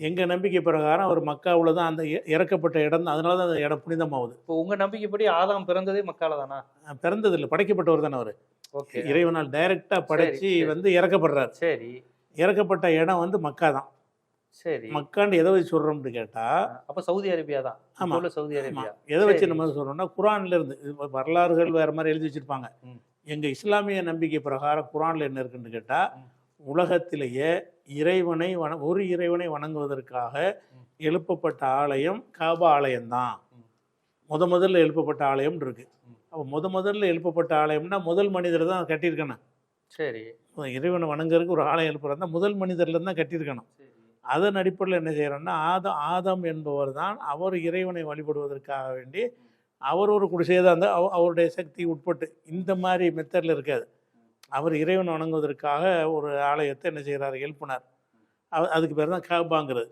எங்கள் நம்பிக்கை பிரகாரம் அவர் மக்காவில் தான் அந்த இறக்கப்பட்ட இடம் தான் அதனால தான் அந்த இடம் புனிதமாகுது. இப்போ உங்க நம்பிக்கைப்படி ஆதாம் பிறந்ததே மக்கால தானா? அஹ் பிறந்ததில்லை. படைக்கப்பட்டவர் தானே அவர். ஓகே. இறைவனால் டைரெக்டாக படைச்சு. வந்து இறக்கப்படுறார். சரி. இறக்கப்பட்ட இடம் வந்து மக்கா தான். சரி. மக்கான்னு எதை வச்சு சொல்கிறோம்னு கேட்டால் அப்ப சவுதி அரேபியா தான். ஆமா. இப்போ உள்ள சவுதி அரேபியா. எதை வச்சு. நம்ம சொல்கிறோம்னா குரான்ல இருந்து இது வரலாறுகள் வேறு மாதிரி எழுதி வச்சுருப்பாங்க. எங்கள் இஸ்லாமிய நம்பிக்கை பிரகாரம் குரானில் என்ன இருக்குன்னு கேட்டால். உலகத்திலேயே இறைவனை வண ஒரு இறைவனை வணங்குவதற்காக. எழுப்பப்பட்ட ஆலயம் காபா ஆலயம்தான். முத முதல்ல எழுப்பப்பட்ட ஆலயம் இருக்கு. அப்போ முத முதல்ல எழுப்பப்பட்ட ஆலயம்னா முதல் மனிதர் தான் கட்டியிருக்கணும். சரி. இறைவனை வணங்குறதுக்கு ஒரு ஆலயம் எழுப்புறதா முதல் மனிதர்ல தான் கட்டியிருக்கணும். அதன் அடிப்படையில் என்ன செய்யறோம்னா ஆதம் ஆதம் என்பவர் தான் அவர் இறைவனை வழிபடுவதற்காக வேண்டி அவர் ஒரு குடிசையை தான் அவருடைய சக்தி உட்பட்டு இந்த மாதிரி மெத்தடில் இருக்காது. அவர் இறைவன் வணங்குவதற்காக ஒரு ஆலயத்தை என்ன செய்கிறார் எழுப்பினார். அதுக்கு பேர் தான் காபாங்கிறது.